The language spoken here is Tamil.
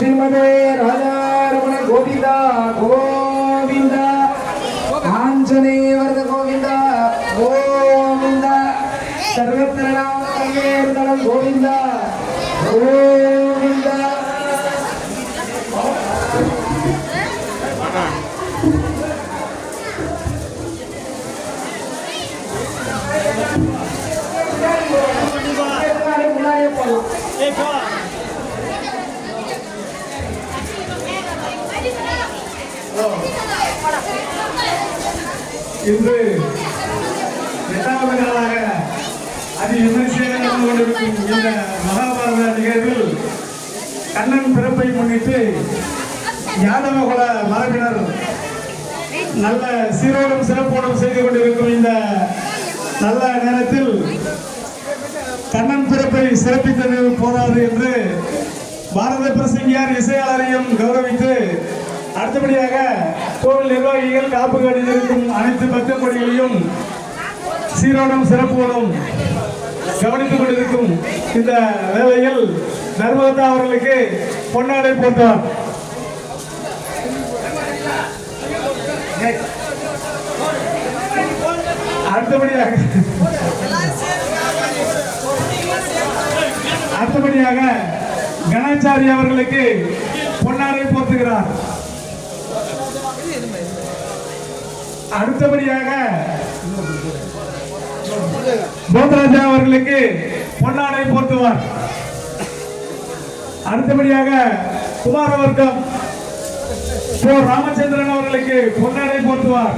శ్రీమదే రాజారమణ గోవింద గోవింద ఆంజనేయ వరద గోవింద గోవింద సర్వప్రణామ గోవింద గోవింద Hey, God. இன்று எட்டாவது நாளாக அது விமரிசையாக நடந்து கொண்டிருக்கும் இந்த மகாபாரத நிகழ்வில் கண்ணன் பிறப்பை முன்னிட்டு யாதவகுல மரபினர் நல்ல சீரோடும் சிறப்போடும் செய்து கொண்டிருக்கும் இந்த நல்ல நேரத்தில் கண்ணன் பிறப்பை சிறப்பித்தது போதாது என்று பாரத பிரசங்கியார் இசையாளரையும் கௌரவித்து அடுத்தபடியாக கோவில் நிர்வாகிகள் காப்பு கடிந்திருக்கும் அனைத்து பக்த கொடிகளையும் சீரோடும் சிறப்போடும் கவனித்துக் கொண்டிருக்கும் இந்த வேளையில் நர்மதா அவர்களுக்கு பொன்னாடை போட்டார். அடுத்தபடியாக அடுத்தபடியாக கணாச்சாரி அவர்களுக்கு பொன்னாடை போர்த்துகிறார் அடுத்தபடியாக போதராஜா அவர்களுக்கு பொன்னாடை போர்த்துவார் அடுத்தபடியாக குமார வர்க்கம் ராமச்சந்திரன் அவர்களுக்கு பொன்னாடை போர்த்துவார்